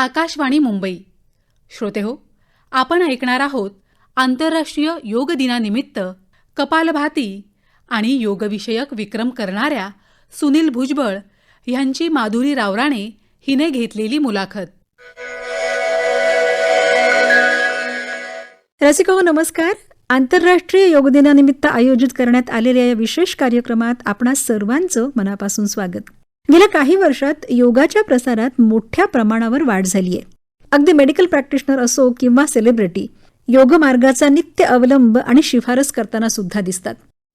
आकाशवाणी मुंबई. श्रोते हो आपण ऐकणार आहोत आंतरराष्ट्रीय योग दिनानिमित्त कपालभाती आणि योगविषयक विक्रम करणाऱ्या सुनील भुजबळ ह्यांची माधुरी रावराणे हिने घेतलेली मुलाखत. रसिका हो नमस्कार. आंतरराष्ट्रीय योग दिनानिमित्त आयोजित करण्यात आलेल्या या विशेष कार्यक्रमात आपणा सर्वांचं मनापासून स्वागत. गेल्या काही वर्षात योगाच्या प्रसारात मोठ्या प्रमाणावर वाढ झाली आहे. अगदी मेडिकल प्रॅक्टिशनर असो किंवा सेलिब्रिटी योग मार्गाचा नित्य अवलंब आणि शिफारस करताना सुद्धा दिसतात.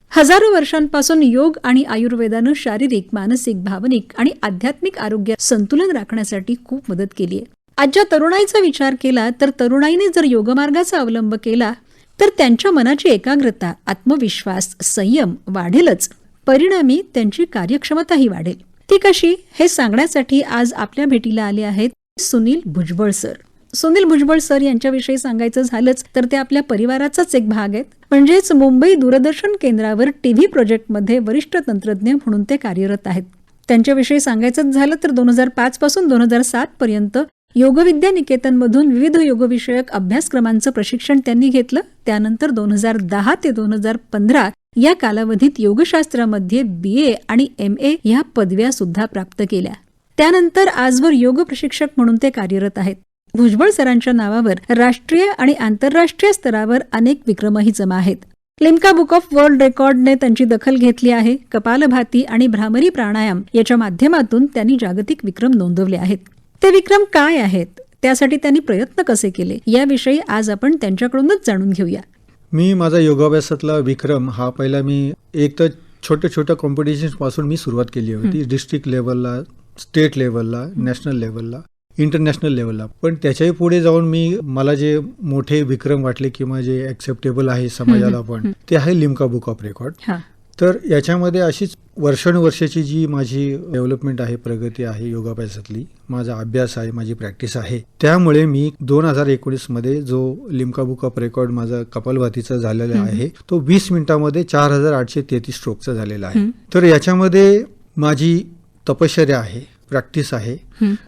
हजारो वर्षांपासून योग आणि आयुर्वेदानं शारीरिक मानसिक भावनिक आणि आध्यात्मिक आरोग्य संतुलन राखण्यासाठी खूप मदत केली आहे. आजच्या तरुणाईचा विचार केला तर तरुणाईने जर योगमार्गाचा अवलंब केला तर त्यांच्या मनाची एकाग्रता आत्मविश्वास संयम वाढेलच. परिणामी त्यांची कार्यक्षमताही वाढेल. ती कशी? हे सांगण्यासाठी आज आपल्या भेटीला आले आहेत सुनील भुजबळ सर. सुनील भुजबळ सर यांच्याविषयी सांगायचं झालंच तर ते आपल्या परिवाराचाच एक भाग आहेत. म्हणजेच मुंबई दूरदर्शन केंद्रावर टीव्ही प्रोजेक्टमध्ये वरिष्ठ तंत्रज्ञ म्हणून ते कार्यरत आहेत. त्यांच्याविषयी सांगायचं झालं तर दोन हजार पाच पासून दोन हजार सात पर्यंत योगविद्या निकेतनमधून विविध योगविषयक अभ्यासक्रमांचं प्रशिक्षण त्यांनी घेतलं. त्यानंतर दोन हजार दहा ते दोन हजार पंधरा या कालावधीत योगशास्त्रामध्ये बी ए आणि एम ए ह्या पदव्या सुद्धा प्राप्त केल्या. त्यानंतर आजवर योग प्रशिक्षक म्हणून ते कार्यरत आहेत. भुजबळ सरांच्या नावावर राष्ट्रीय आणि आंतरराष्ट्रीय स्तरावर अनेक विक्रमही जमा आहेत. लिम्का बुक ऑफ वर्ल्ड रेकॉर्डने त्यांची दखल घेतली आहे. कपालभाती आणि भ्रामरी प्राणायाम याच्या माध्यमातून त्यांनी जागतिक विक्रम नोंदवले आहेत. ते विक्रम काय आहेत? त्यासाठी त्यांनी प्रयत्न कसे केले? याविषयी आज आपण त्यांच्याकडूनच जाणून घेऊया. मी माझा योगाभ्यासातला विक्रम हा पहिला मी एक तर छोट्या छोट्या कॉम्पिटिशन्सपासून मी सुरुवात केली होती. डिस्ट्रिक्ट लेवलला स्टेट लेवलला नॅशनल लेवलला इंटरनॅशनल लेवलला पण त्याच्याही पुढे जाऊन मी मला जे मोठे विक्रम वाटले किंवा जे ऍक्सेप्टेबल आहे समाजाला पण ते आहे लिम्का बुक ऑफ रेकॉर्ड तर याच्यामध्ये अशीच वर्षानुवर्षाची जी माझी डेव्हलपमेंट आहे प्रगती आहे योगाभ्यासातली माझा अभ्यास आहे माझी प्रॅक्टिस आहे त्यामुळे मी दोन हजार एकोणीसमध्ये जो लिम्का बुक ऑफ रेकॉर्ड माझा कपालभातीचा झालेला आहे तो वीस मिनिटामध्ये चार हजार आठशे तेहतीस स्ट्रोकचा झालेला आहे. तर याच्यामध्ये माझी तपश्चर्या आहे प्रॅक्टिस आहे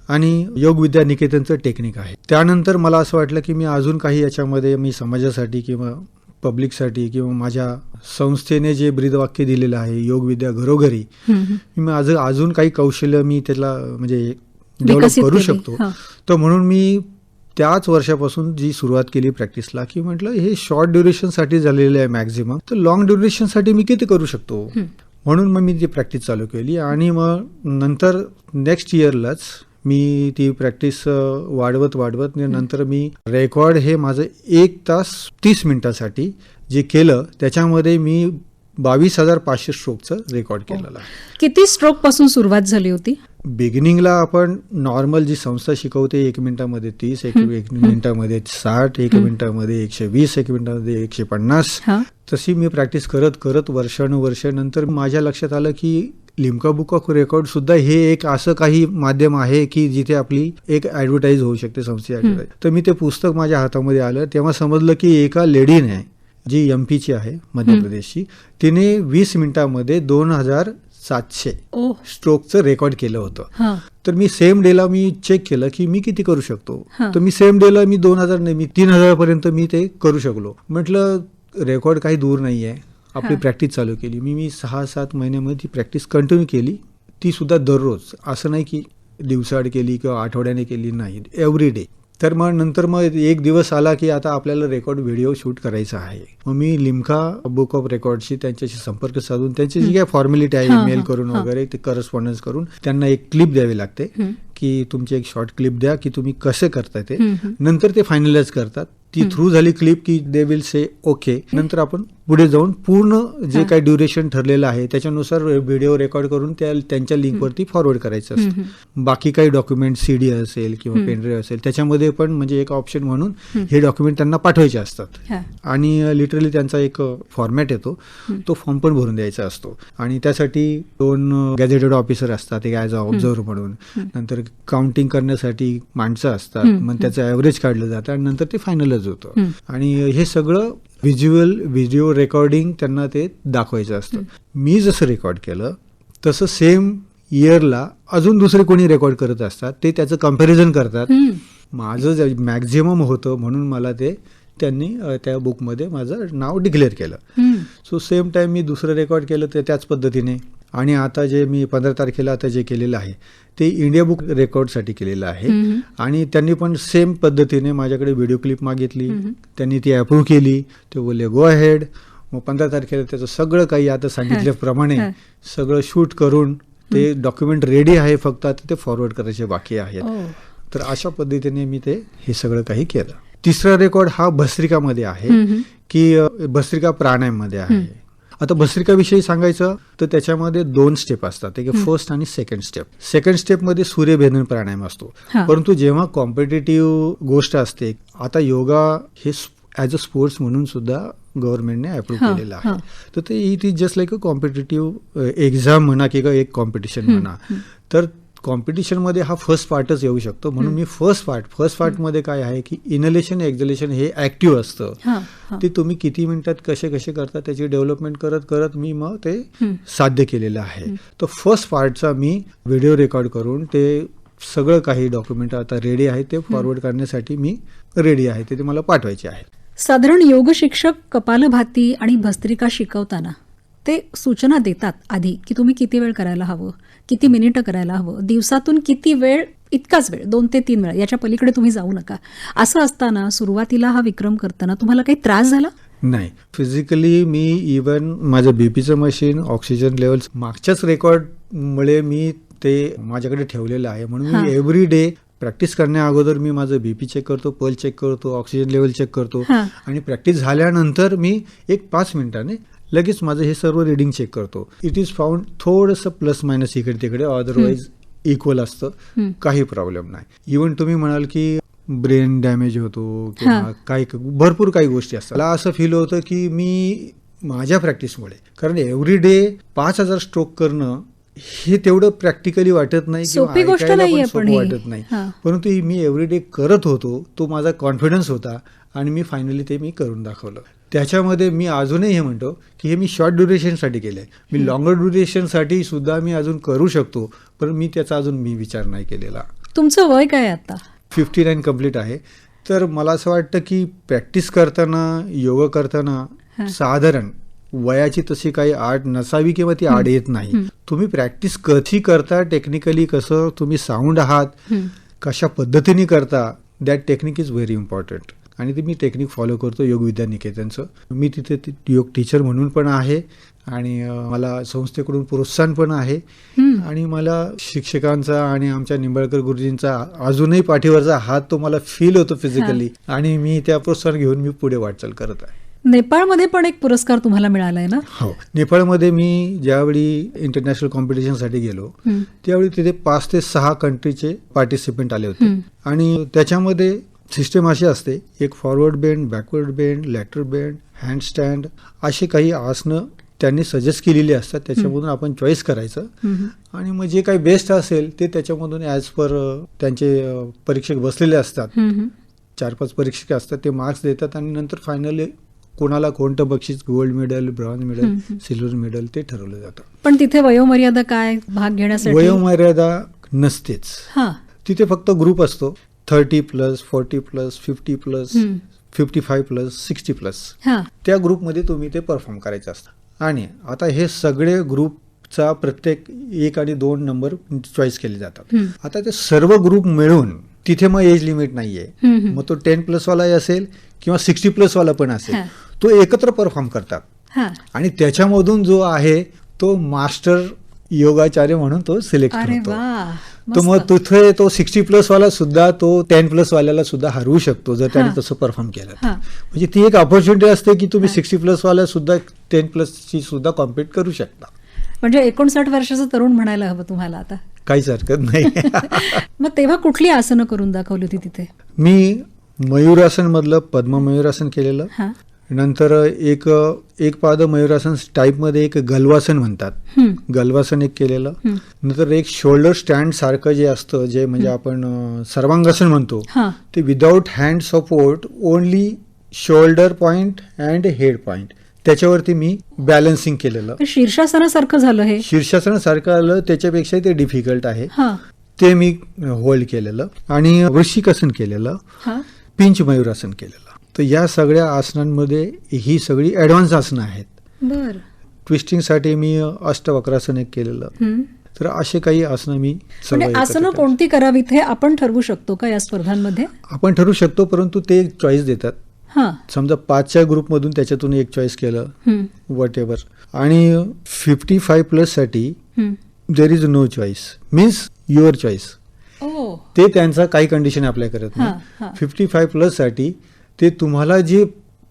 आणि योग विद्या निकेतनचं टेक्निक आहे. त्यानंतर मला असं वाटलं की मी अजून काही याच्यामध्ये मी समाजासाठी किंवा पब्लिकसाठी किंवा माझ्या संस्थेने जे ब्रीदवाक्य दिलेलं आहे योग विद्या घरोघरी मी माझं अजून काही कौशल्य मी त्याला म्हणजे डेव्हलप करू. शकतो. तर म्हणून मी त्याच वर्षापासून जी सुरुवात केली प्रॅक्टिसला की म्हटलं हे शॉर्ट ड्युरेशनसाठी झालेलं आहे मॅक्झिमम तर लॉंग ड्युरेशनसाठी मी किती करू शकतो? म्हणून मग मी ती प्रॅक्टिस चालू केली आणि मग नंतर नेक्स्ट इयरलाच मी ती प्रॅक्टिस वाढवत वाढवत नंतर मी रेकॉर्ड हे माझं एक तास तीस मिनिटासाठी जे केलं त्याच्यामध्ये मी बावीस हजार पाचशे स्ट्रोकचं रेकॉर्ड केलेलं आहे. किती स्ट्रोकपासून सुरुवात झाली होती? बिगिनिंगला आपण नॉर्मल जी संस्था शिकवते एक मिनिटामध्ये तीस एक मिनिटामध्ये साठ एक मिनिटामध्ये एकशे वीस एक मिनिटामध्ये एकशे पन्नास. हा. तशी मी प्रॅक्टिस करत करत वर्षानुवर्ष नंतर माझ्या लक्षात आलं की लिम्का बुक ऑफ रेकॉर्ड सुद्धा हे एक असं काही माध्यम आहे की जिथे आपली एक ऍडव्हर्टाईज होऊ शकते संस्थेची ऍडव्हर्टाईज तर मी ते पुस्तक माझ्या हातामध्ये आलं तेव्हा समजलं की एका लेडीने जी एम पीची आहे मध्य प्रदेशची तिने वीस मिनिटामध्ये दोन हजार सातशे स्ट्रोकचं रेकॉर्ड केलं होतं. तर मी सेम डेला मी चेक केलं की मी किती करू शकतो. तर मी सेम डेला मी दोन हजार नाही मी तीन हजारपर्यंत मी ते करू शकलो. म्हटलं रेकॉर्ड काही दूर नाही आहे आपली. प्रॅक्टिस चालू केली. मी मी सहा सात महिन्यामध्ये ती प्रॅक्टिस कंटिन्यू केली. ती सुद्धा दररोज. असं नाही की दिवसाआड केली किंवा आठवड्याने केली नाही. एव्हरी डे तर मग नंतर मग एक दिवस आला की आता आपल्याला रेकॉर्ड व्हिडिओ शूट करायचा आहे. मग मी लिम्का बुक ऑफ रेकॉर्डशी त्यांच्याशी संपर्क साधून त्यांची जी काय फॉर्मॅलिटी आहे मेल करून. वगैरे ते करस्पॉन्डन्स करून त्यांना एक क्लिप द्यावी लागते. की तुमची एक शॉर्ट क्लिप द्या की तुम्ही कसे करताय ते. नंतर ते फायनलाइज करतात. ती थ्रू झाली क्लिप की दे विल से ओके नंतर आपण पुढे जाऊन पूर्ण जे. काही ड्युरेशन ठरलेलं आहे त्याच्यानुसार व्हिडिओ रेकॉर्ड करून त्या त्यांच्या लिंकवरती फॉरवर्ड करायचं असतं. बाकी काही डॉक्युमेंट सीडी असेल किंवा पेनड्राईव्ह असेल त्याच्यामध्ये पण म्हणजे एक ऑप्शन म्हणून हे डॉक्युमेंट त्यांना पाठवायचे असतात. आणि लिटरली त्यांचा एक फॉर्मॅट येतो. तो फॉर्म पण भरून द्यायचा असतो. आणि त्यासाठी दोन गॅझेटेड ऑफिसर असतात एक ॲज अ ऑब्झर्वर म्हणून. नंतर काउंटिंग करण्यासाठी माणसं असतात. मग त्याचं ॲव्हरेज काढलं जातं आणि नंतर ते फायनलच होतं. आणि हे सगळं व्हिज्युअल व्हिडिओ रेकॉर्डिंग त्यांना ते दाखवायचं असतं. मी जसं रेकॉर्ड केलं तसं सेम इयरला अजून दुसरे कोणी रेकॉर्ड करत असतात ते त्याचं कंपॅरिझन करतात. माझं जे मॅक्झिमम होतं म्हणून मला ते त्यांनी त्या बुकमध्ये माझं नाव डिक्लेअर केलं. सो सेम टाईम मी दुसरं रेकॉर्ड केलं ते त्याच पद्धतीने. आणि आता जे मी पंधरा तारखेला आता जे केलेलं आहे ते इंडिया बुक रेकॉर्डसाठी केलेलं आहे. आणि त्यांनी पण सेम पद्धतीने माझ्याकडे व्हिडिओ क्लिप मागितली. त्यांनी ती अप्रूव्ह केली. ते बोलले गो अहेड मग पंधरा तारखेला त्याचं सगळं काही आता सांगितल्याप्रमाणे हा. सगळं शूट करून ते डॉक्युमेंट रेडी आहे फक्त आता ते फॉरवर्ड करायचे बाकी आहेत. ओ. तर अशा पद्धतीने मी ते हे सगळं काही केलं. तिसरा रेकॉर्ड हा भस्त्रिकामध्ये आहे. की भस्त्रिका प्राणायाममध्ये आहे. आता भस्त्रिकाविषयी सांगायचं तर त्याच्यामध्ये दोन स्टेप असतात. एक फर्स्ट आणि सेकंड स्टेप सेकंड स्टेपमध्ये सूर्यभेदन प्राणायाम असतो. परंतु जेव्हा कॉम्पिटेटिव्ह गोष्ट असते आता योगा हे ॲज अ स्पोर्ट्स म्हणून सुद्धा गव्हर्नमेंटने अप्रूव्ह केलेलं. आहे. तर ते it is just like a competitive exam म्हणा किंवा एक कॉम्पिटिशन म्हणा. तर कॉम्पिटिशनमध्ये हा फर्स्ट पार्टच येऊ शकतो. म्हणून मी फर्स्ट पार्ट फर्स्ट पार्टमध्ये काय आहे की इनलेशन एक्झलेशन हे ऍक्टिव्ह असतं. ते तुम्ही किती मिनिटात कसे कसे करता त्याची डेव्हलपमेंट करत करत मी मग ते साध्य केलेलं आहे. तर फर्स्ट पार्टचा मी व्हिडिओ रेकॉर्ड करून ते सगळं काही डॉक्युमेंट आता रेडी आहे ते फॉरवर्ड करण्यासाठी मी रेडी आहे. ते ते मला पाठवायचे आहे. साधारण योग शिक्षक कपालभाती आणि भस्त्रिका शिकवताना ते सूचना देतात आधी की तुम्ही किती वेळ करायला हवं. किती मिनिटं करायला हवं? दिवसातून किती वेळ? इतकाच वेळ दोन ते तीन वेळा. याच्या पलीकडे तुम्ही जाऊ नका. असं असताना सुरुवातीला हा विक्रम करताना तुम्हाला काही त्रास झाला? नाही. फिजिकली मी इवन माझं बीपीचं मशीन ऑक्सिजन लेवल्स मागच्याच रेकॉर्डमुळे मी ते माझ्याकडे ठेवलेलं आहे. म्हणून. मी एव्हरी डे प्रॅक्टिस करण्या अगोदर मी माझं बीपी चेक करतो पल चेक करतो ऑक्सिजन लेवल चेक करतो. आणि प्रॅक्टिस झाल्यानंतर मी एक पाच मिनिटाने लगेच माझं हे सर्व रिडिंग चेक करतो इट इज फाउंड थोडंसं प्लस मायनस इकडे तिकडे अदरवाईज इक्वल असतं. काही प्रॉब्लेम नाही इवन तुम्ही म्हणाल की ब्रेन डॅमेज होतो. किंवा काही भरपूर काही गोष्टी असतात मला असं फील होतं की मी माझ्या प्रॅक्टिसमुळे कारण एव्हरी डे पाच हजार स्ट्रोक करणं हे तेवढं प्रॅक्टिकली वाटत नाही किंवा सोपी गोष्ट ऐकायला नाहीये पण सोपं पण ही. वाटत नाही. परंतु मी एव्हरी डे करत होतो तो माझा कॉन्फिडन्स होता आणि मी फायनली ते मी करून दाखवलं त्याच्यामध्ये मी अजूनही हे म्हणतो की हे मी शॉर्ट ड्युरेशनसाठी केलंय. मी लॉंगर ड्युरेशनसाठी सुद्धा मी अजून करू शकतो पण मी त्याचा अजून मी विचार नाही केलेला. तुमचं वय काय आहे आता? फिफ्टी नाईन कंप्लीट आहे. तर मला असं वाटतं की प्रॅक्टिस करताना योगा करताना साधारण वयाची तशी काही आड नसावी किंवा ती आड येत नाही. तुम्ही प्रॅक्टिस कशी करता टेक्निकली कसं तुम्ही साऊंड आहात कशा पद्धतीने करता that technique is very important आणि ते मी टेक्निक फॉलो करतो योग विद्या निकेतनचं मी तिथे योग टीचर म्हणून पण आहे आणि मला संस्थेकडून प्रोत्साहन पण आहे. आणि मला शिक्षकांचा आणि आमच्या निंबाळकर गुरुजींचा अजूनही पाठीवरचा हात तो मला फील होतो फिजिकली आणि मी त्या प्रोत्साहन घेऊन मी पुढे वाटचाल करत आहे. नेपाळमध्ये पण एक पुरस्कार तुम्हाला मिळालाय ना? हो. नेपाळमध्ये मी ज्यावेळी इंटरनॅशनल कॉम्पिटिशनसाठी गेलो. त्यावेळी तिथे पाच ते सहा कंट्रीचे पार्टिसिपेंट आले होते. आणि त्याच्यामध्ये सिस्टम अशी असते एक forward bend backward bend lateral bend handstand असे काही आसनं त्यांनी सजेस्ट केलेली असतात. त्याच्यामधून आपण चॉईस करायचं. आणि मग जे काही बेस्ट असेल ते त्याच्यामधून ॲज पर त्यांचे परीक्षक बसलेले असतात. चार पाच परीक्षक असतात ते मार्क्स देतात आणि नंतर फायनली कोणाला कोणतं बक्षीस gold medal bronze medal silver medal ते ठरवलं जातं. पण तिथे वयोमर्यादा काय भाग घेण्यासाठी? वयोमर्यादा नसतेच. तिथे फक्त ग्रुप असतो. Thirty plus forty plus fifty plus. Fifty five plus sixty plus. त्या ग्रुपमध्ये तुम्ही ते परफॉर्म करायचं असतं. आणि आता हे सगळे ग्रुपचा प्रत्येक एक आणि दोन नंबर चॉईस केले जातात. आता ते सर्व ग्रुप मिळून तिथे मग एज लिमिट नाहीये. मग तो टेन प्लस वालाही असेल किंवा सिक्स्टी प्लस वाला पण असेल. तो एकत्र परफॉर्म करतात. आणि त्याच्यामधून जो आहे तो मास्टर योगाचार्य म्हणून तो सिलेक्ट होतो. वा तो मग. तिथे तो सिक्स्टी प्लस वाला सुद्धा तो टेन प्लस वाल्याला सुद्धा हरवू शकतो जर त्याने. तसं परफॉर्म केलं तर. म्हणजे ती एक ऑपॉर्च्युनिटी असते की तुम्ही सिक्स्टी प्लस वाला सुद्धा टेन प्लसची सुद्धा कॉम्पिट करू शकता. म्हणजे एकोणसाठ वर्षाचं तरुण म्हणायला हवं तुम्हाला आता. काहीच हरकत नाही. मग तेव्हा कुठली आसनं करून दाखवली होती तिथे? मी मयूरासन मधलं पद्म मयूरासन केलेलं नंतर एक एक पाद मयूरासन टाईपमध्ये एक गलवासन म्हणतात. गलवासन एक केलेलं. नंतर एक शोल्डर स्टँड सारखं जे असतं जे म्हणजे आपण सर्वांगासन म्हणतो ते without hand support only shoulder point and head point त्याच्यावरती मी बॅलन्सिंग केलेलं. शीर्षासनासारखं झालं हे? शीर्षासनासारखं आलं त्याच्यापेक्षा ते डिफिकल्ट आहे. ते मी होल्ड केलेलं. आणि वृश्चिकासन केलेलं. पिंच मयूरासन केलेलं. तर या सगळ्या आसनांमध्ये ही सगळी ॲडव्हान्स आसनं आहेत. बर. ट्विस्टिंगसाठी मी अष्टवक्रासन एक केलेलं. तर असे काही आसनं मी म्हणजे आसनं. कोणती करावीत हे आपण ठरवू शकतो का या स्पर्धांमध्ये? आपण ठरवू शकतो परंतु ते चॉईस देतात. हा. समजा पाचच्या ग्रुपमधून त्याच्यातून एक चॉईस केलं. वट एव्हर आणि फिफ्टी फाय प्लससाठी हम्म. There is no choice means your choice ते त्यांचा काही कंडिशन अप्लाय करत नाही. फिफ्टी फाय प्लससाठी ते तुम्हाला जी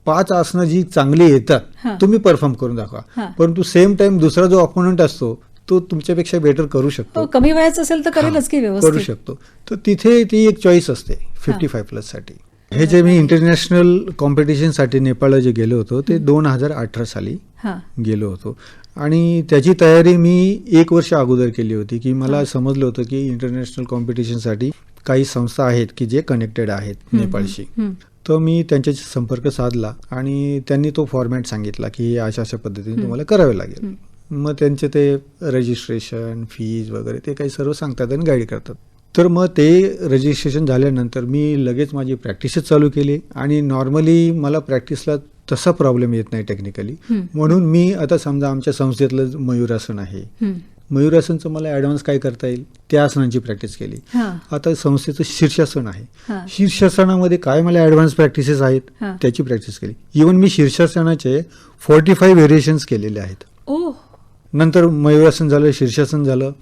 पाच आसनं जी चांगली हा. येतात तुम्ही परफॉर्म करून दाखवा. हा. परंतु सेम टाइम दुसरा जो अपोनंट असतो तो तुमच्यापेक्षा बेटर करू हो, शकतो कमी वयाचं असेल तर करेलच की हा, करू शकतो. तर तिथे ती एक चॉईस असते फिफ्टी फाय प्लससाठी. हे जे मी इंटरनॅशनल कॉम्पिटिशनसाठी नेपाळला जे गेलो होतो ते दोन हजार अठरा साली हा. गेलो होतो. आणि त्याची तयारी मी एक वर्ष अगोदर केली होती की मला समजलं होतं की इंटरनॅशनल कॉम्पिटिशनसाठी काही संस्था आहेत की जे कनेक्टेड आहेत नेपाळशी. तर मी त्यांच्याशी संपर्क साधला आणि त्यांनी तो फॉर्मॅट सांगितला की अशा अशा पद्धतीने तुम्हाला करावे लागेल. मग त्यांचे ते रजिस्ट्रेशन फीज वगैरे ते काही सर्व सांगतात आणि गाईड करतात. तर मग ते रजिस्ट्रेशन झाल्यानंतर मी लगेच माझी प्रॅक्टिसच चालू केली आणि नॉर्मली मला प्रॅक्टिसला तसा प्रॉब्लेम येत नाही टेक्निकली. म्हणून मी आता समजा आमच्या संस्थेतलं मयूरासन आहे. मयूरासनचं मला ॲडव्हान्स काय करता येईल? त्या आसनांची प्रॅक्टिस केली. आता संस्थेचं शीर्षासन आहे. शीर्षासनामध्ये काय मला ॲडव्हान्स प्रॅक्टिसेस आहेत. त्याची प्रॅक्टिस केली. इवन मी शीर्षासनाचे फोर्टी फाय व्हेरिएशन्स केलेले आहेत. नंतर मयूरासन झालं शीर्षासन झालं.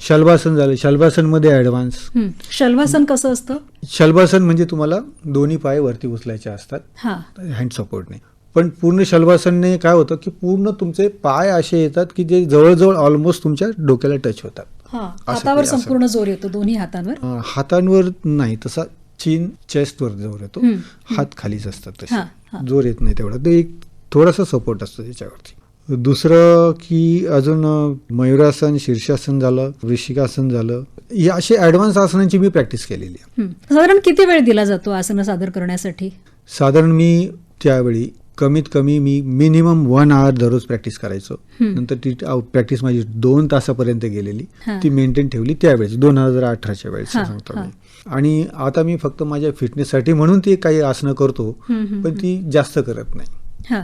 शलभासन झालं. शलभासनमध्ये ॲडव्हान्स हम्म. शल्वासन कसं असतं? शलभासन म्हणजे तुम्हाला दोन्ही पाय वरती उचलायचे असतात. हँड सपोर्टने पण पूर्ण शलभासनने काय होतं की पूर्ण तुमचे पाय असे येतात की जे जवळजवळ ऑलमोस्ट तुमच्या डोक्याला टच होतात. हा असं हातावर असं. संपूर्ण जोर येतो दोन्ही हातांवर? हातांवर नाही तसा चीन चेस्टवर जोर येतो. हात खालीच असतात. तसे. जोर येत नाही तेवढा. ते एक थोडासा सपोर्ट असतो त्याच्यावरती. दुसरं की अजून मयुरासन शीर्षासन झालं वृश्चिकासन झालं. ही अशी ॲडव्हान्स आसनांची मी प्रॅक्टिस केलेली आहे. साधारण किती वेळ दिला जातो आसनं सादर करण्यासाठी? साधारण मी त्यावेळी कमीत कमी मी मिनिमम वन आवर दररोज प्रॅक्टिस करायचो. नंतर ती प्रॅक्टिस माझी दोन तासापर्यंत गेलेली. ती मेंटेन ठेवली त्यावेळेस दोन हजार अठराच्या वेळेस सांगतो. मी. आणि आता मी फक्त माझ्या फिटनेससाठी म्हणून ती काही आसनं करतो पण ती जास्त करत नाही.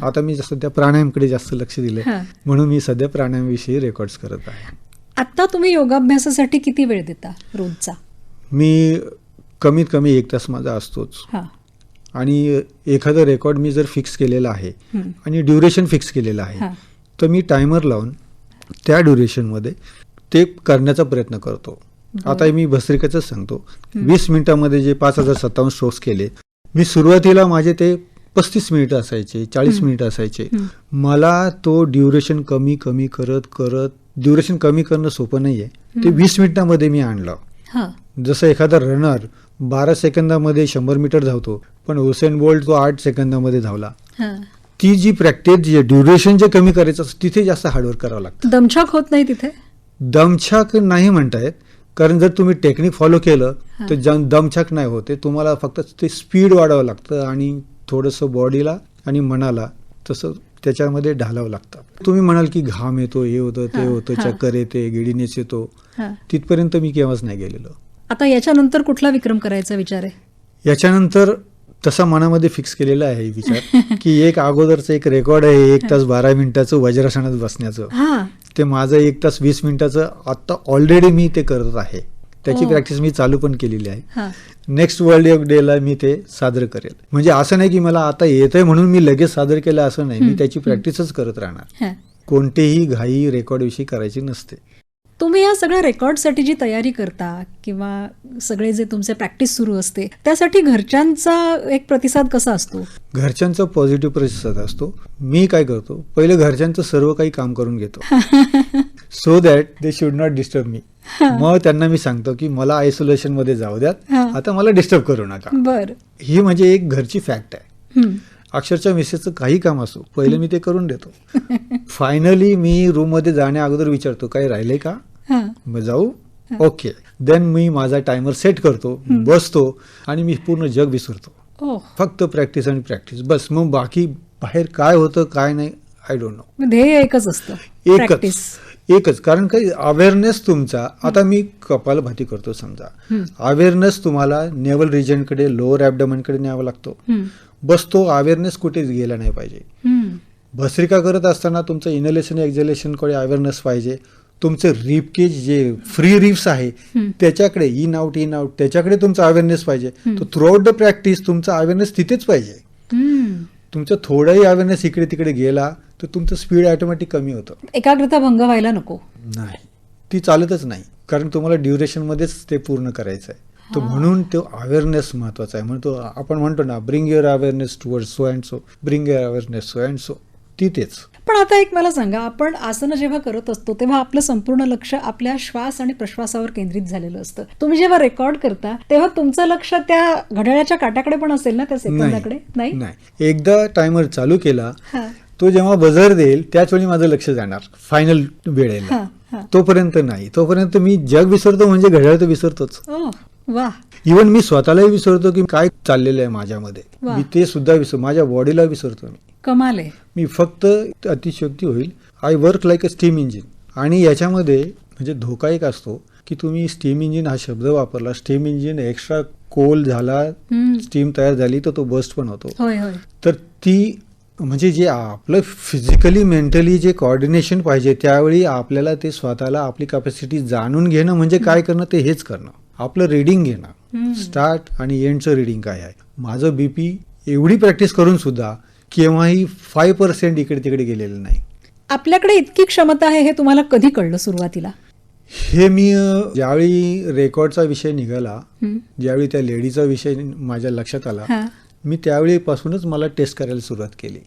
आता मी सध्या प्राणायामकडे जास्त लक्ष दिलंय हा. म्हणून मी सध्या प्राणायामविषयी रेकॉर्ड्स करत आहे. आता तुम्ही योगाभ्यासासाठी किती वेळ देता रोजचा? मी कमीत कमी एक तास माझा असतोच. आणि एखादं रेकॉर्ड मी जर फिक्स केलेलं आहे. आणि ड्युरेशन फिक्स केलेलं आहे तर मी टायमर लावून त्या ड्युरेशनमध्ये ते करण्याचा प्रयत्न करतो. आता मी भस्त्रिकाचंच सांगतो. वीस मिनिटामध्ये जे पाच हजार सत्तावन्न स्ट्रोक्स केले मी सुरुवातीला माझे ते पस्तीस मिनिटं असायचे चाळीस मिनिटं असायचे. मला तो ड्युरेशन कमी कमी करत करत ड्युरेशन कमी करणं सोपं नाहीये. ते वीस मिनिटामध्ये मी आणलं. जसं एखादा रनर बारा सेकंदामध्ये शंभर मीटर धावतो पण हुसेन बोल्ट तो आठ सेकंदामध्ये धावला. ती जी प्रॅक्टिस जी ड्युरेशन जे कमी करायचं असतं तिथे जास्त हार्डवर्क करावं लागतं. दमछाक होत नाही तिथे? दमछाक नाही म्हणतायत कारण जर तुम्ही टेक्निक फॉलो केलं. तर जम- दमछाक नाही होते तुम्हाला फक्त ते स्पीड वाढवावं लागतं आणि थोडंसं बॉडीला आणि मनाला तसं त्याच्यामध्ये ढालावं लागतं. तुम्ही म्हणाल की घाम येतो हे होतं ते होतं. चक्कर येते गिडीनेस येतो. तिथपर्यंत मी केव्हाच नाही गेलेलो. आता याच्यानंतर कुठला विक्रम करायचा विचार आहे? याच्यानंतर तसा मनामध्ये फिक्स केलेला आहे विचार की एक अगोदरचं एक रेकॉर्ड आहे एक तास बारा मिनिटाचं वज्रासनात बसण्याचं. हा. ते माझं एक तास वीस मिनिटाचं आता ऑलरेडी मी ते करत आहे. त्याची. प्रॅक्टिस मी चालू पण केलेली आहे. हा. नेक्स्ट वर्ल्ड योग डेला मी ते सादर करेल. म्हणजे असं नाही की मला आता येतंय म्हणून मी लगेच सादर केलं असं नाही. मी त्याची. प्रॅक्टिसच करत राहणार. हा. कोणतेही घाई रेकॉर्ड विषयी करायची नसते. तुम्ही या सगळ्या रेकॉर्डसाठी जी तयारी करता किंवा सगळे जे तुमचे प्रॅक्टिस सुरू असते त्यासाठी घरच्यांचा एक प्रतिसाद कसा असतो? घरच्यांचा पॉझिटिव्ह प्रतिसाद असतो. मी काय करतो? पहिले घरच्यांचं सर्व काही काम करून घेतो. So that they should not disturb me मग त्यांना मी सांगतो की मला आयसोलेशनमध्ये जाऊ द्यात. आता मला डिस्टर्ब करू नका. बर. ही म्हणजे एक घरची फॅक्ट आहे. अक्षरशः मिसेसचं काही काम असो पहिले मी ते करून देतो. फायनली मी रूममध्ये जाण्या अगोदर विचारतो काही राहिले का? मग जाऊ? ओके. देन मी माझा टायमर सेट करतो बसतो आणि मी पूर्ण जग विसरतो. फक्त प्रॅक्टिस आणि प्रॅक्टिस बस. मग बाकी बाहेर काय होतं काय नाही आय डोंट नो ध्येय एकच असतं. एकच. एकच. कारण काही अवेअरनेस तुमचा आता मी कपालभाती करतो समजा. अवेअरनेस तुम्हाला नेवल रिजनकडे लोअर ॲबडमनकडे न्यावा लागतो. बस तो अवेअरनेस कुठेच गेला नाही पाहिजे. भस्त्रिका करत असताना तुमचं इनलेशन एक्झलेशनकडे अवेअरनेस पाहिजे. तुमचं रिप केज जे फ्री रिप्स आहे त्याच्याकडे इन आउट इन आउट त्याच्याकडे तुमचा अवेअरनेस पाहिजे. तर थ्रू आउट द प्रॅक्टिस तुमचा अवेअरनेस तिथेच पाहिजे. तुमचं थोडाही अवेअरनेस इकडे तिकडे गेला तर तुमचं स्पीड ऑटोमॅटिक कमी होतं. एकाग्रता भंग व्हायला नको. नाही. ती चालतच नाही. कारण तुम्हाला ड्युरेशन मध्येच ते पूर्ण करायचं आहे. तर म्हणून तो अवेअरनेस महत्त्वाचा आहे. म्हणतो आपण म्हणतो ना bring your awareness toward so and so bring your awareness so and so तिथेच पण आता एक मला सांगा आपण आसनं जेव्हा करत असतो तेव्हा आपलं संपूर्ण लक्ष आपल्या श्वास आणि प्रश्वासावर केंद्रित झालेलं असतं. तुम्ही जेव्हा रेकॉर्ड करता तेव्हा तुमचं लक्ष त्या घड्याळाच्या काट्याकडे पण असेल ना त्या सेकंदाकडे? नाही? नाही. एकदा टायमर चालू केला हा. तो जेव्हा बजर देईल त्याच वेळी माझं लक्ष जाणार फायनल वेळेला. तोपर्यंत नाही. तोपर्यंत मी जग विसरतो म्हणजे घड्याळ तर विसरतोच. वा. इवन मी स्वतःलाही विसरतो की काय चाललेलं आहे माझ्यामध्ये. मी ते सुद्धा विसर माझ्या बॉडीला विसरतो मी. कमाल आहे. मी फक्त अतिशयोक्ती होईल. I work like a steam engine आणि याच्यामध्ये म्हणजे धोका एक असतो की तुम्ही स्टीम इंजिन हा शब्द वापरला स्टीम इंजिन एक्स्ट्रा कोल झाला. स्टीम तयार झाली तर तो बस्ट पण होतो. तर ती म्हणजे जे आपलं फिजिकली मेंटली जे कॉर्डिनेशन पाहिजे त्यावेळी आपल्याला ते स्वतःला आपली कॅपॅसिटी जाणून घेणं म्हणजे काय करणं ते हेच करणं. आपलं रिडिंग घेणं. स्टार्ट आणि एंडचं रिडिंग काय आहे. माझं बीपी एवढी प्रॅक्टिस करून सुद्धा केव्हाही फाय पर्सेंट इकडे तिकडे गेलेलं नाही. आपल्याकडे इतकी क्षमता आहे हे तुम्हाला कधी कळलं सुरुवातीला? हे मी ज्यावेळी रेकॉर्डचा विषय निघाला. ज्यावेळी त्या लेडीचा विषय माझ्या लक्षात आला मी त्यावेळीपासूनच मला टेस्ट करायला सुरुवात केली.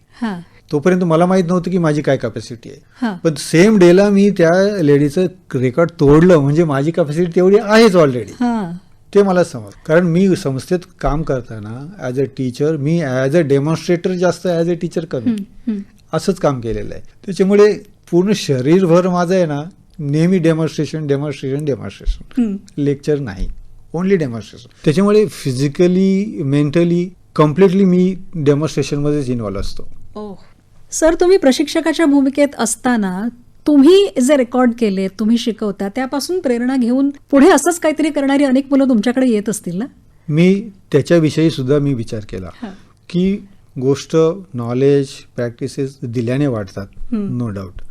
तोपर्यंत मला माहीत नव्हतं की माझी काय कॅपॅसिटी आहे. पण सेम डेला मी त्या लेडीचं रेकॉर्ड तोडलं म्हणजे माझी कॅपॅसिटी तेवढी आहेच ऑलरेडी ते मला समज कारण मी संस्थेत काम करताना ॲज अ टीचर मी ॲज अ डेमॉन्स्ट्रेटर जास्त ॲज अ टीचर कमी. असंच काम केलेलं आहे. त्याच्यामुळे पूर्ण शरीरभर माझं आहे ना नेहमी डेमॉन्स्ट्रेशन डेमॉन्स्ट्रेशन डेमॉन्स्ट्रेशन. लेक्चर नाही. ओनली डेमॉन्स्ट्रेशन त्याच्यामुळे फिजिकली मेंटली कम्प्लिटली मी डेमॉन्स्ट्रेशनमध्येच इन्व्हॉल्व असतो. सर तुम्ही प्रशिक्षकाच्या भूमिकेत असताना तुम्ही जे रेकॉर्ड केले तुम्ही शिकवता त्यापासून प्रेरणा घेऊन पुढे असंच काहीतरी करणारी अनेक मुलं तुमच्याकडे येत असतील ना मी त्याच्याविषयी सुद्धा मी विचार केला. की गोष्ट नॉलेज प्रॅक्टिसेस दिल्याने वाढतात. नो डाऊट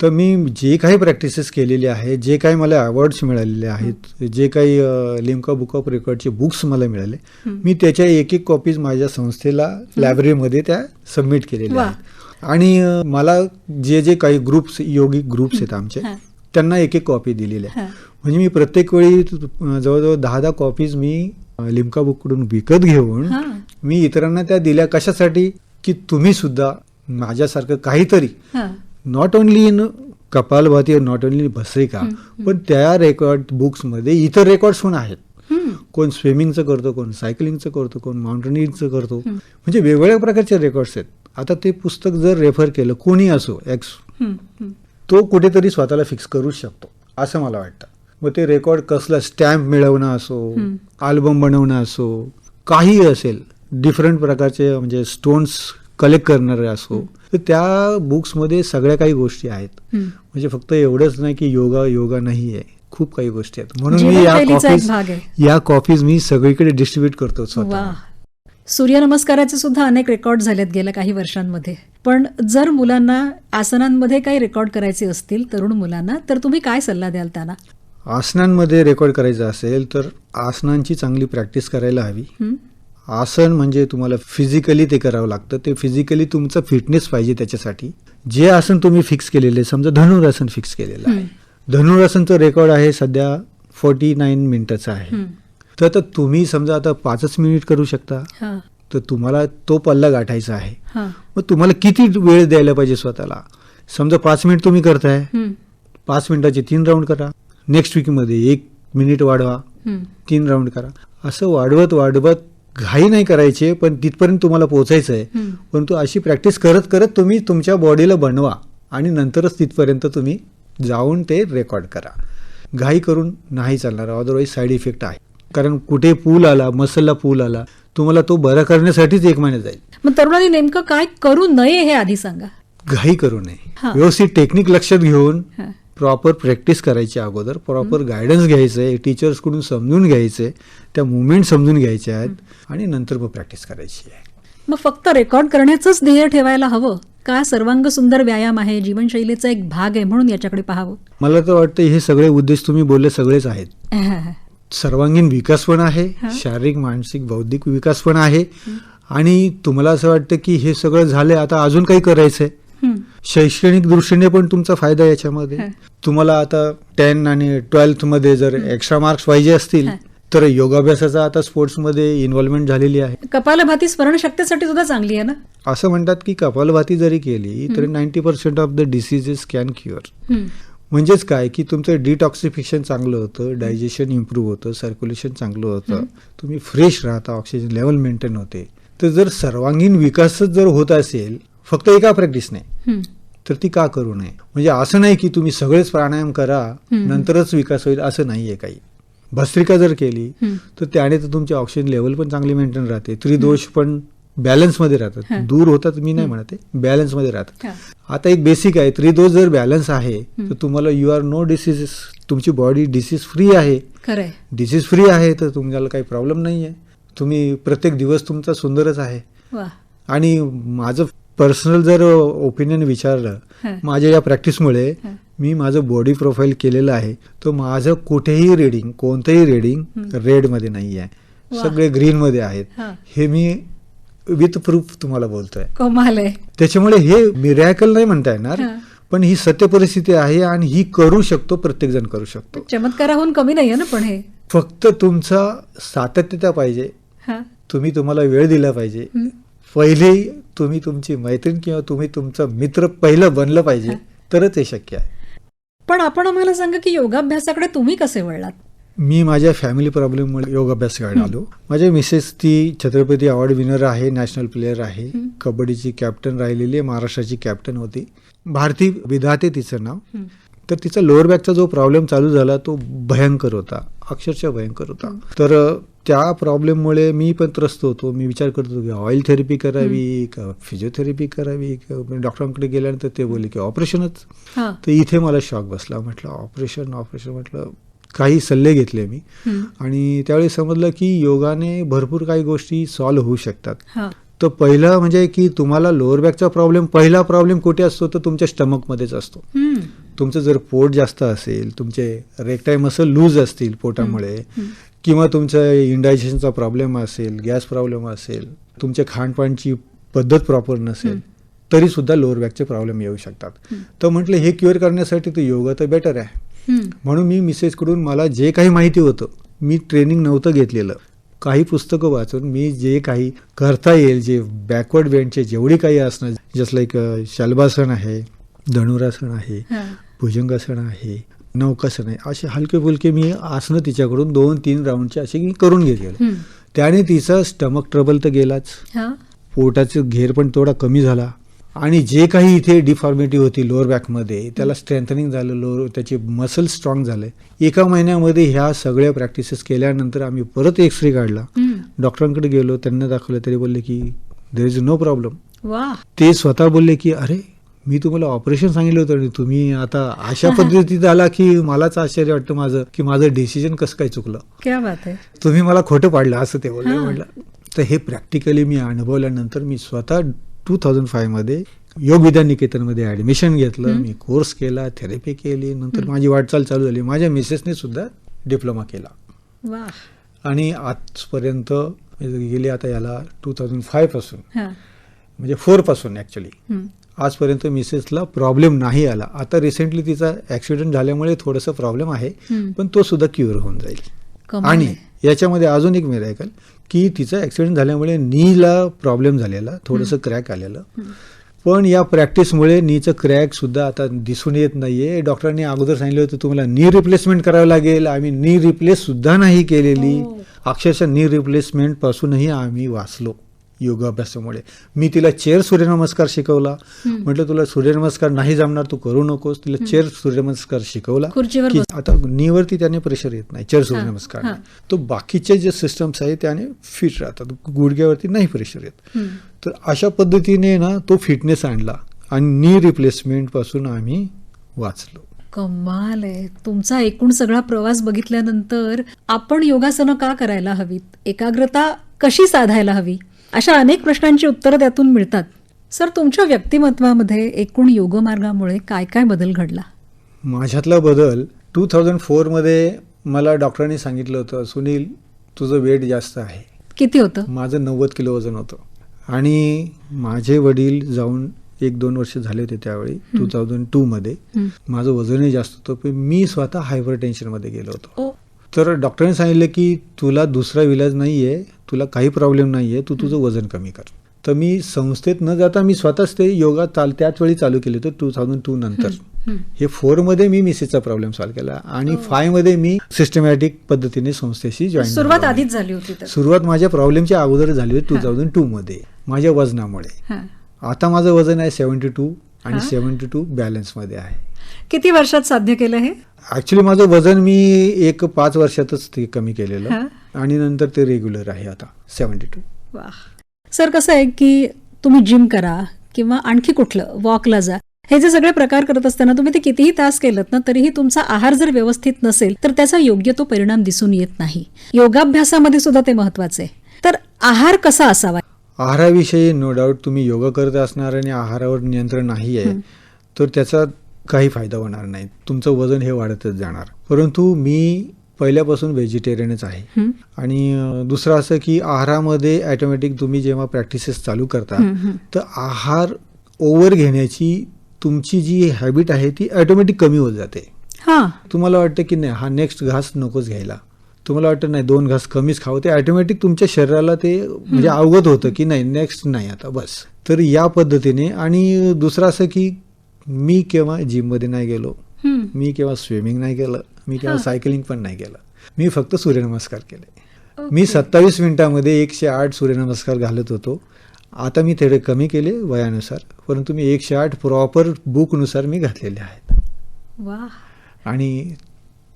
तर मी जे काही प्रॅक्टिसेस केलेले आहेत जे काही मला अवॉर्ड्स मिळालेले आहेत जे काही लिमका बुक ऑफ रेकॉर्डचे बुक्स मला मिळाले मी त्याच्या एक एक कॉपीज माझ्या संस्थेला लायब्ररीमध्ये त्या सबमिट केलेल्या. आहेत आणि मला जे जे काही ग्रुप्स योगिक ग्रुप्स आहेत आमचे. त्यांना एक एक कॉपी दिलेली आहे. म्हणजे मी प्रत्येक वेळी जवळजवळ दहा दहा कॉपीज मी लिमका बुककडून विकत घेऊन. मी इतरांना त्या दिल्या कशासाठी की तुम्ही सुद्धा माझ्यासारखं काहीतरी. Not only in kapalbhati not only bhastrika पण त्या रेकॉर्ड बुक्समध्ये इतर रेकॉर्ड्स पण आहेत. कोण स्विमिंगचं करतो कोण सायकलिंगचं करतो कोण माउंटनिंगचं करतो म्हणजे वेगवेगळ्या प्रकारचे रेकॉर्ड्स आहेत आता ते पुस्तक जर रेफर केलं कोणी असो एक्स. तो कुठेतरी स्वतःला फिक्स करूच शकतो असं मला वाटतं. मग ते रेकॉर्ड कसलं स्टॅम्प मिळवणं असो अल्बम बनवणं असो काही असेल डिफरंट प्रकारचे म्हणजे स्टोन्स कलेक्ट करणारे असो तर त्या बुक्समध्ये सगळ्या काही गोष्टी आहेत. म्हणजे फक्त एवढंच नाही की योगा योगा नाही आहे खूप काही गोष्टी आहेत. म्हणून मी या आहे. या कॉपीज मी सगळीकडे डिस्ट्रीब्यूट करतो स्वतः सूर्यनमस्काराचे सुद्धा अनेक रेकॉर्ड झालेत गेल्या काही वर्षांमध्ये. पण जर मुलांना आसनांमध्ये काही रेकॉर्ड करायचे असतील तरुण मुलांना तर तुम्ही काय सल्ला द्याल त्यांना? आसनांमध्ये रेकॉर्ड करायचं असेल तर आसनांची चांगली प्रॅक्टिस करायला हवी? आसन म्हणजे तुम्हाला फिजिकली ते करावं लागतं. ते फिजिकली तुमचं फिटनेस पाहिजे त्याच्यासाठी. जे आसन तुम्ही फिक्स केलेले समजा धनुरासन फिक्स केलेलं आहे. धनुरासनचं रेकॉर्ड आहे सध्या फोर्टी नाईन मिनिटाचं आहे. तर आता तुम्ही समजा आता पाचच मिनिट करू शकता. तर तुम्हाला तो पल्ला गाठायचा आहे. हा. मग तुम्हाला किती वेळ द्यायला पाहिजे स्वतःला? समजा पाच मिनिट तुम्ही करताय. पाच मिनिटाचे तीन राऊंड करा. नेक्स्ट वीकमध्ये एक मिनिट वाढवा. तीन राऊंड करा. असं वाढवत वाढवत घाई नाही करायचे पण तिथपर्यंत तुम्हाला पोहोचायचं आहे. परंतु अशी प्रॅक्टिस करत करत तुम्ही तुमच्या बॉडीला बनवा आणि नंतरच तिथपर्यंत तुम्ही जाऊन ते रेकॉर्ड करा. घाई करून नाही चालणार अदरवाईज साईड इफेक्ट आहे. कारण कुठे पूल आला मसलला पूल आला तुम्हाला तो बरा करण्यासाठीच एक महिना जाईल. मग तरुणांनी नेमकं काय करू नये हे आधी सांगा. घाई करू. नये. व्यवस्थित टेक्निक लक्षात घेऊन. प्रॉपर प्रॅक्टिस करायची अगोदर प्रॉपर गायडन्स घ्यायचं आहे टीचर्सकडून समजून घ्यायचं आहे त्या मुवमेंट समजून घ्यायच्या आहेत आणि नंतर मग प्रॅक्टिस करायची आहे. मग फक्त रेकॉर्ड करण्याचंच ध्येय ठेवायला हवं का? सर्वांग सुंदर व्यायाम आहे जीवनशैलीचा एक भाग आहे म्हणून याच्याकडे पाहावं? मला तर वाटतं हे सगळे उद्देश तुम्ही बोलले सगळेच आहेत. सर्वांगीण विकास पण आहे. शारीरिक मानसिक बौद्धिक विकास पण आहे आणि तुम्हाला असं वाटतं की हे सगळं झालंय आता अजून काही करायचंय. शैक्षणिक दृष्टीने पण तुमचा फायदा याच्यामध्ये. तुम्हाला आता टेन आणि ट्वेल्थमध्ये जर एक्स्ट्रा मार्क्स पाहिजे असतील. तर योगाभ्यासाचा आता स्पोर्ट्समध्ये इन्व्हॉल्वमेंट झालेली आहे कपालभाती स्मरणशक्तीसाठी सुद्धा चांगली आहे ना असं म्हणतात की कपालभाती जरी केली तरी ninety percent of the diseases can cure. म्हणजेच काय की तुमचं डिटॉक्सिफिकेशन चांगलं होतं डायजेशन इम्प्रूव्ह होतं सर्क्युलेशन चांगलं होतं. तुम्ही फ्रेश राहता ऑक्सिजन लेवल मेंटेन होते. तर जर सर्वांगीण विकासच जर होत असेल फक्त एका प्रॅक्टिसने. तर ती का करू नये? म्हणजे असं नाही की तुम्ही सगळेच प्राणायाम करा. नंतरच विकास होईल असं नाहीये काही. भस्त्रिका जर केली. तर त्याने तर तुमची ऑक्सिजन लेवल पण चांगली मेंटेन राहते. त्रिदोष पण बॅलन्समध्ये. राहतात दूर होतात मी नाही म्हणते बॅलन्समध्ये राहतात. आता एक बेसिक आहे त्रिदोष जर बॅलन्स आहे तर तुम्हाला यू आर नो डिसीजेस तुमची बॉडी डिसीज फ्री आहे डिसीज फ्री आहे तर तुम्हाला काही प्रॉब्लेम नाही आहे तुम्ही प्रत्येक दिवस तुमचा सुंदरच आहे आणि माझं पर्सनल जर ओपिनियन विचारलं. माझ्या या प्रॅक्टिसमुळे. मी माझं बॉडी प्रोफाईल केलेलं आहे तर माझं कुठेही रेडिंग कोणतंही रेडिंग रेडमध्ये नाही आहे. सगळे ग्रीनमध्ये आहेत. हे मी विथ प्रूफ तुम्हाला बोलतोय. कमाल आहे. त्याच्यामुळे हे मिरॅकल नाही म्हणता येणार. पण ही सत्य परिस्थिती आहे आणि ही करू शकतो प्रत्येक जण करू शकतो. चमत्काराहून कमी नाहीये ना पण हे? फक्त तुमचा सातत्यता पाहिजे. हा. तुम्ही तुम्हाला वेळ दिला पाहिजे. पहिले तुम्ही तुमची मैत्रीण किंवा तुम्ही तुमचं मित्र पहिलं बनलं पाहिजे तरच हे शक्य आहे. पण आपण आम्हाला सांगा की योगाभ्यासाकडे तुम्ही कसे वळलात? मी माझ्या फॅमिली प्रॉब्लेममुळे योगाभ्यास करायला आलो. माझ्या मिसेस ती छत्रपती अवॉर्ड विनर आहे नॅशनल प्लेअर आहे. कबड्डीची कॅप्टन राहिलेली आहे महाराष्ट्राची कॅप्टन होती. भारती विधाते तिचं नाव. तर तिचा लोअर बॅकचा जो प्रॉब्लेम चालू झाला तो भयंकर होता. अक्षरशः भयंकर होता. तर त्या प्रॉब्लेममुळे मी पण त्रस्त होतो. मी विचार करत होतो की ऑइल थेरपी करावी का फिजिओथेरपी करावी का? डॉक्टरांकडे गेल्यानंतर ते बोलले की ऑपरेशनच तर इथे मला शॉक बसला. म्हटलं ऑपरेशन ऑपरेशन म्हटलं काही सल्ले घेतले मी. आणि त्यावेळी समजलं की योगाने भरपूर काही गोष्टी सॉल्व्ह होऊ शकतात. तर पहिलं म्हणजे की तुम्हाला लोअर बॅकचा प्रॉब्लेम पहिला प्रॉब्लेम कुठे असतो? तर तुमच्या स्टमकमध्येच असतो. तुमचं जर पोट जास्त असेल तुमचे रेक्टाय मसल लूज असतील पोटामुळे किंवा तुमचं इंडायजेशनचा प्रॉब्लेम असेल गॅस प्रॉब्लेम असेल तुमच्या खाणपानची पद्धत प्रॉपर नसेल तरी सुद्धा लोअर बॅकचे प्रॉब्लेम येऊ शकतात. तर म्हटलं हे क्युअर करण्यासाठी तर योगा तर बेटर आहे. म्हणून मी मिसेसकडून मला जे काही माहिती होतं मी ट्रेनिंग नव्हतं घेतलेलं. काही पुस्तकं वाचून मी जे काही करता येईल जे बॅकवर्ड बेंडचे जेवढी काही असणं जसं लाईक शलभासन आहे धनुरासन आहे. भुजंगासन आहे नौकासन आहे असे हलके फुलके मी आसनं तिच्याकडून दोन तीन राऊंडचे असे मी करून घेतलेले. त्याने तिचा स्टमक ट्रबल तर गेलाच. पोटाचं घेर पण थोडा कमी झाला. आणि जे काही इथे डिफॉर्मिटी होती लोअर बॅकमध्ये त्याला स्ट्रेंथनिंग झालं लोअर त्याचे मसल स्ट्रॉंग झाले. एका महिन्यामध्ये ह्या सगळ्या प्रॅक्टिसेस केल्यानंतर आम्ही परत एक्सरे काढला. हम्म. डॉक्टरांकडे गेलो त्यांना दाखवलं तरी बोलले की देर इज नो प्रॉब्लेम ते स्वतः बोलले की अरे मी तुम्हाला ऑपरेशन सांगितलं होतं आणि तुम्ही आता अशा पद्धतीत आला की मलाच आश्चर्य वाटतं माझं की माझं डिसिजन कसं काय चुकलं? क्या बात आहे. तुम्ही मला खोटं पाडलं असं ते बोलले. म्हटलं. तर हे प्रॅक्टिकली मी अनुभवल्यानंतर मी स्वतः टू थाउजंड फायव्हमध्ये योग विद्या निकेतनमध्ये ॲडमिशन घेतलं मी कोर्स केला थेरपी केली नंतर माझी वाटचाल चालू झाली. माझ्या मिसेसने सुद्धा डिप्लोमा केला. आणि आजपर्यंत गेली आता याला टू थाउजंड फायपासून. हा. म्हणजे फोरपासून ॲक्च्युली. आजपर्यंत मिसेसला प्रॉब्लेम नाही आला. आता रिसेंटली तिचा ॲक्सिडेंट झाल्यामुळे थोडंसं प्रॉब्लेम आहे. पण तो सुद्धा क्युअर होऊन जाईल. आणि. याच्यामध्ये अजून एक मिरायकल की तिचा ऍक्सिडेंट झाल्यामुळे नीला प्रॉब्लेम झालेला थोडंसं क्रॅक आलेलं. पण या प्रॅक्टिसमुळे नीचं क्रॅक सुद्धा आता दिसून येत नाहीये. डॉक्टरांनी अगोदर सांगितलं होतं तुम्हाला नी रिप्लेसमेंट करावं लागेल. आम्ही नी रिप्लेस सुद्धा नाही केलेली. हो. अक्षरशः नी रिप्लेसमेंट पासूनही आम्ही वाचलो. योगाभ्यासामुळे. मी तिला चेअर सूर्यनमस्कार शिकवला. म्हटलं तुला सूर्यनमस्कार नाही जमणार तू करू नकोस. तिला चेअर सूर्यनमस्कार शिकवला की आता नीवरती त्याने प्रेशर येत नाही चेअर सूर्यनमस्कार. तो बाकीचे जे सिस्टम्स आहेत त्याने फिट राहतात. गुडघ्यावरती नाही प्रेशर येत. तर अशा पद्धतीने ना तो फिटनेस आणला आणि नी रिप्लेसमेंटपासून आम्ही वाचलो. कमाल आहे. तुमचा एकूण सगळा प्रवास बघितल्यानंतर आपण योगासनं का करायला हवीत? एकाग्रता कशी साधायला हवी? अशा अनेक प्रश्नांची उत्तरं त्यातून मिळतात. सर तुमच्या व्यक्तिमत्वामध्ये एकूण योगमार्गामुळे काय काय बदल घडला? माझ्यातला बदल टू थाउजंड फोरमध्ये मला डॉक्टरांनी सांगितलं होतं सुनील तुझं वेट जास्त आहे. किती होतं? माझं नव्वद किलो वजन होतं. आणि माझे वडील जाऊन एक दोन वर्ष झाले होते त्यावेळी टू थाउजंड टूमध्ये हं. माझं वजनही जास्त होतं पण मी स्वतः हायपर टेन्शनमध्ये गेलो होतो. तर डॉक्टरांनी सांगितलं की तुला दुसरा इलाज नाही आहे तुला काही प्रॉब्लेम नाही आहे तू तुझं वजन कमी कर. तर मी संस्थेत न जाता मी स्वतःच ते योगा चाल त्याच वेळी चालू केले होते टू थाउजंड टू नंतर. हं. हे फोरमध्ये मी मिसेसचा प्रॉब्लेम सॉल्व्ह केला आणि फायमध्ये मी सिस्टमॅटिक पद्धतीने संस्थेशी जॉईन सुरुवात आधीच झाली होती सुरुवात माझ्या प्रॉब्लेमच्या अगोदर झाली होती टू थाउजंड टू मध्ये माझ्या वजनामुळे. हां. आता माझं वजन आहे सेवन्टी टू आणि हा. सेवन्टी टू बॅलन्समध्ये आहे. किती वर्षात साध्य केलं हे? ऍक्च्युली माझं वजन मी एक पाच वर्षातच ते कमी केलेलं. आणि नंतर ते रेग्युलर आहे आता सेवन्टी टू वा सर कसं आहे की तुम्ही जिम करा किंवा आणखी कुठलं वॉकला जा हे जे सगळे प्रकार करत असताना तुम्ही ते कितीही तास केलं ना तरीही तुमचा आहार जर व्यवस्थित नसेल तर त्याचा योग्य तो परिणाम दिसून येत नाही. योगाभ्यासामध्ये सुद्धा ते महत्त्वाचे. आहे तर आहार कसा असावा? आहाराविषयी नो डाऊट तुम्ही योगा करत असणार आणि आहारावर नियंत्रण नाही आहे तर त्याचा काही फायदा होणार नाही. तुमचं वजन हे वाढतच जाणार. परंतु मी पहिल्यापासून व्हेजिटेरियनच आहे? आणि दुसरं असं की आहारामध्ये ॲटोमॅटिक तुम्ही जेव्हा प्रॅक्टिसेस चालू करता. तर आहार ओव्हर घेण्याची तुमची जी हॅबिट आहे ती ॲटोमॅटिक कमी होत जाते. हा. तुम्हाला वाटतं की नाही हा नेक्स्ट घास नकोच घ्यायला. तुम्हाला वाटतं नाही दोन घास कमीच खावं ते ऑटोमॅटिक तुमच्या शरीराला ते म्हणजे अवगत होतं की नाही नेक्स्ट नाही आता बस. तर या पद्धतीने आणि दुसरं असं की मी केव्हा जिममध्ये नाही गेलो. मी केव्हा स्विमिंग नाही केलं मी केव्हा. सायकलिंग पण नाही केलं मी फक्त सूर्यनमस्कार केले. मी सत्तावीस मिनिटामध्ये एकशे आठ सूर्यनमस्कार घालत होतो. आता मी थोडे कमी केले वयानुसार परंतु मी एकशे आठ प्रॉपर बुकनुसार मी घातलेले आहेत. आणि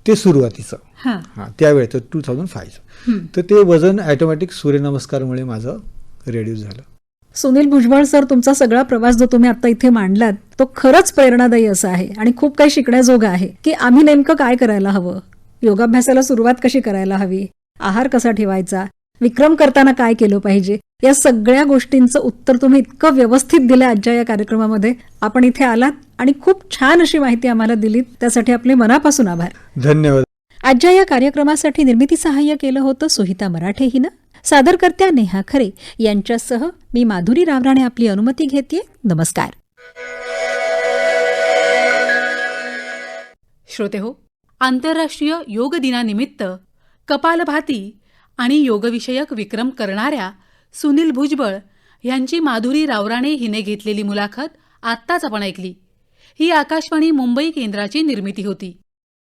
ते सुरुवातीचं. हा. त्यावेळेचं टू थाउजंड फायचं. तर ते वजन ॲटोमॅटिक सूर्यनमस्कारमुळे माझं रेड्यूस झालं. सुनील भुजबळ सर तुमचा सगळा प्रवास जो तुम्ही आता इथे मांडलात तो खरंच प्रेरणादायी असा आहे आणि खूप काही शिकण्याजोगा आहे. की आम्ही नेमकं काय करायला हवं? योगाभ्यासाला सुरुवात कशी करायला हवी? आहार कसा ठेवायचा? विक्रम करताना काय केलं पाहिजे? या सगळ्या गोष्टींचं उत्तर तुम्ही इतकं व्यवस्थित दिलं आजच्या या कार्यक्रमामध्ये. आपण इथे आलात आणि खूप छान अशी माहिती आम्हाला दिलीत. त्यासाठी आपले मनापासून आभार. धन्यवाद. आजच्या या कार्यक्रमासाठी निर्मिती सहाय्य केलं होतं सुहिता मराठे हिनं. सादरकर्त्या नेहा खरे यांच्यासह मी माधुरी रावराणे आपली अनुमती घेते नमस्कार. श्रोते हो आंतरराष्ट्रीय योग दिनानिमित्त कपालभाती आणि योगविषयक विक्रम करणाऱ्या सुनील भुजबळ यांची माधुरी रावराणे हिने घेतलेली मुलाखत आत्ताच आपण ऐकली. ही आकाशवाणी मुंबई केंद्राची निर्मिती होती.